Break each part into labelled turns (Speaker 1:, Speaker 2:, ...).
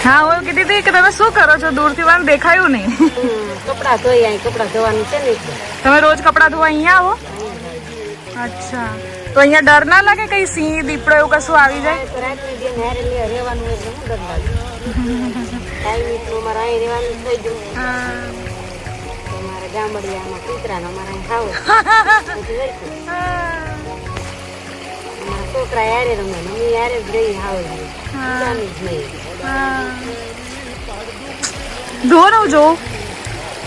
Speaker 1: નહીં કે તમે શું કરો છો? દૂરથી મને દેખાયું નહીં.
Speaker 2: કપડા ધોઈ અહીં કપડા ધોવાનું છે ને
Speaker 1: તમે રોજ કપડાં ધોવા અહીંયા આવો? અચ્છા. તો અહીંયા ડર ના લાગે કઈ સિંહ દીપડો એવું કશું આવી જાય?
Speaker 2: રહેવાનું થઈ ગયું. અમારા ગામડિયામાં કૂતરાને અમારે ખાવું. છોકરા યારે રમે અમે યારે જ રહી હાવ બીજાની જ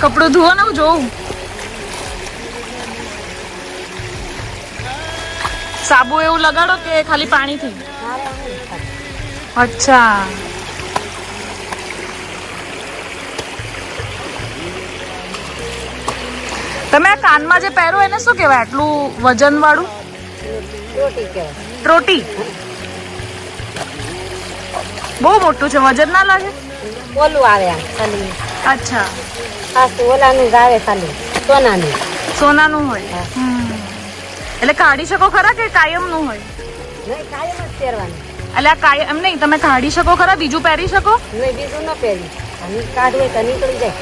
Speaker 1: કપડું સાબુ એવું લગાડો કે ખાલી પાણીથી. અચ્છા. તમે આ કાનમાં જે પહેરો એને શું કહેવાય? આટલું વજન વાળું
Speaker 2: રોટી?
Speaker 1: બહુ મોટું છે વજન ના લાગે?
Speaker 2: ઓલું આવે ખાલી.
Speaker 1: અચ્છા.
Speaker 2: હા ઓલાનું જ આવે ખાલી સોનાનું.
Speaker 1: સોનાનું હોય. એટલે કાઢી શકો ખરા કે કાયમનું હોય?
Speaker 2: નહીં કાયમ જ પહેરવાનું.
Speaker 1: એટલે આ કાયમ એમ નહીં તમે કાઢી શકો ખરા બીજું પહેરી શકો?
Speaker 2: નહીં બીજું ન પહેરી. કાઢવું તો નીકળી જાય.